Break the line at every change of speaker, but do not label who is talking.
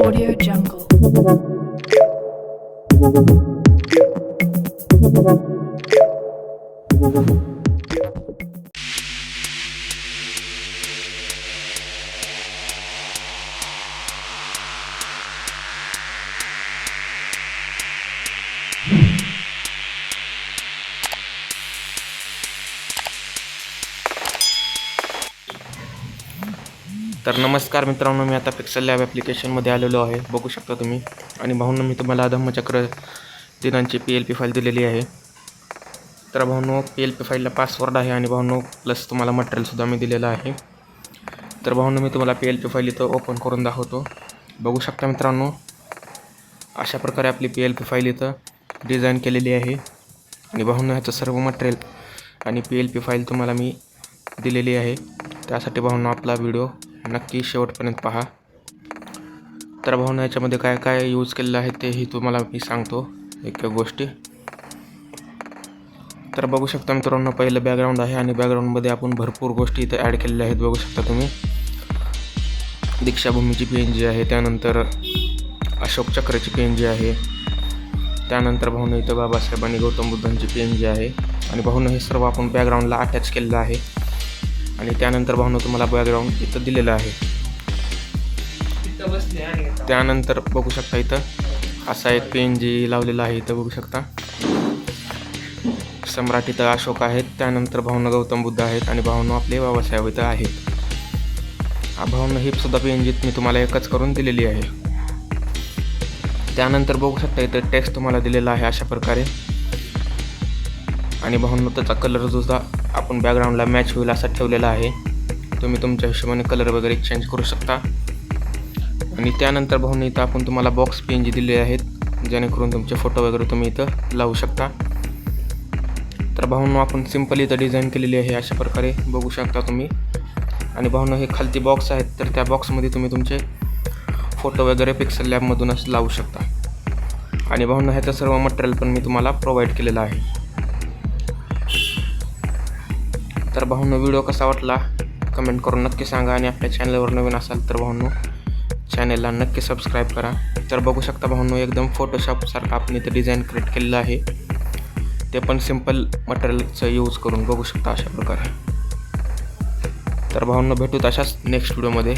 Audio Jungle.
तर नमस्कार मित्रांनो मी आता पिक्सल लॅब ॲप्लिकेशनमध्ये आलेलो आहे. बघू शकता तुम्ही. आणि भाऊंनो मी तुम्हाला धम्मचक्र दिनांची पी एल पी फाईल दिलेली आहे. तर भाऊनो पी एल पी फाईलला पासवर्ड आहे आणि भाऊनो प्लस तुम्हाला मटेरियलसुद्धा मी दिलेलं आहे. तर भाऊंनो मी तुम्हाला पी एल पी फाईल इथं ओपन करून दाखवतो. बघू शकता मित्रांनो अशा प्रकारे आपली पी एल पी फाईल इथं डिझाईन केलेली आहे. आणि भाऊंनो ह्याचं सर्व मटेरियल आणि पी एल पी फाईल तुम्हाला मी दिलेली आहे. त्यासाठी भाऊंनो आपला व्हिडिओ नक्की शेवटपर्यंत पहा. तर भाऊंनो याच्यामध्ये काय काय यूज केलेलं आहे तेही तुम्हाला मी सांगतो. एक एक गोष्टी. तर बघू शकता मित्रांनो पहिलं बॅकग्राऊंड आहे आणि बॅकग्राऊंडमध्ये आपण भरपूर गोष्टी इथं ॲड केलेल्या आहेत बघू शकता तुम्ही. दीक्षाभूमीची पी एन जी आहे त्यानंतर अशोक चक्राची पी एन जी आहे. त्यानंतर भाऊनं इथं बाबासाहेबांनी गौतम बुद्धांची पी एन जी आहे. आणि भाऊनं हे सर्व आपण बॅकग्राऊंडला अटॅच केलेलं आहे. आणि त्यानंतर भाऊनं तुम्हाला बॅकग्राऊंड इथं दिलेलं आहे. त्यानंतर बघू शकता इथं असा एक पेन जी लावलेला आहे इथं बघू शकता. सम्राट इथं अशोक आहेत त्यानंतर भावना गौतम बुद्ध आहेत आणि भावना आपले बाबासाहेब इथं आहेत. भावना ही सुद्धा पेनजीत मी तुम्हाला एकच करून दिलेली आहे. त्यानंतर बघू शकता इथं टेक्स्ट तुम्हाला दिलेला आहे अशा प्रकारे. आणि भावनं त्याचा कलर सुद्धा आपण बॅकग्राऊंडला मॅच होईल असा ठेवलेला आहे. तुम्ही तुमच्या हिशोबाने कलर वगैरे चेंज करू शकता. आणि त्यानंतर भाऊन इथं आपण तुम्हाला बॉक्स पेन जी दिले आहेत जेणेकरून तुमचे फोटो वगैरे तुम्ही इथं लावू शकता. तर भाऊंनो आपण सिंपल इथं डिझाईन केलेली आहे अशा प्रकारे बघू शकता तुम्ही. आणि भाऊंनो हे खालती बॉक्स आहेत तर त्या बॉक्समध्ये तुम्ही तुमचे फोटो वगैरे पिक्सल लॅबमधूनच लावू शकता. आणि भाऊंनो ह्याचं सर्व मटेरियल पण मी तुम्हाला प्रोव्हाइड केलेलं आहे. तर भाऊंनो व्हिडिओ कसा वाटला? कमेंट करून नक्की सांगा आणि आपल्या चॅनलवर नवीन असाल तर भाऊंनो चॅनेलला नक्की सबस्क्राईब करा. तर बघू शकता भाऊंनो एकदम फोटोशॉपसारखं आपण इथे डिझाईन क्रिएट केलेलं आहे. ते पण सिंपल मटेरियलचं यूज करून बघू शकता अशा प्रकारे. तर भाऊंनो भेटूत अशाच नेक्स्ट व्हिडिओमध्ये